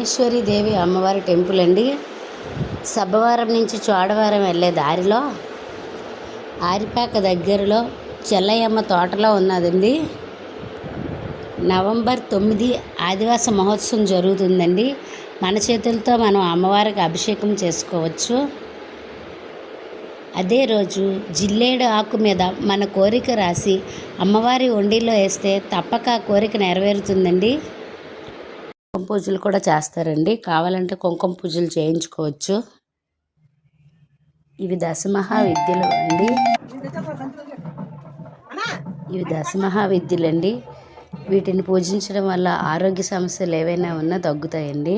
ఈశ్వరి దేవి అమ్మవారి టెంపుల్ అండి. సబ్బవరం నుంచి చోడవరం వెళ్ళే దారిలో ఆరిపాక దగ్గరలో చెల్లయ్యమ్మ తోటలో ఉన్నదండి. నవంబర్ తొమ్మిది ఆదివాస మహోత్సవం జరుగుతుందండి. మన చేతులతో మనం అమ్మవారికి అభిషేకం చేసుకోవచ్చు. అదే రోజు జిల్లేడు ఆకు మీద మన కోరిక రాసి అమ్మవారి ఒండిలో వేస్తే తప్పక ఆ కోరిక నెరవేరుతుందండి. కుంకుమ పూజలు కూడా చేస్తారండి. కావాలంటే కుంకుమ పూజలు చేయించుకోవచ్చు. ఇవి దశమహా విద్యలు అండి. ఇవి దశమహా విద్యలండి వీటిని పూజించడం వల్ల ఆరోగ్య సమస్యలు ఏవైనా ఉన్నా తగ్గుతాయండి.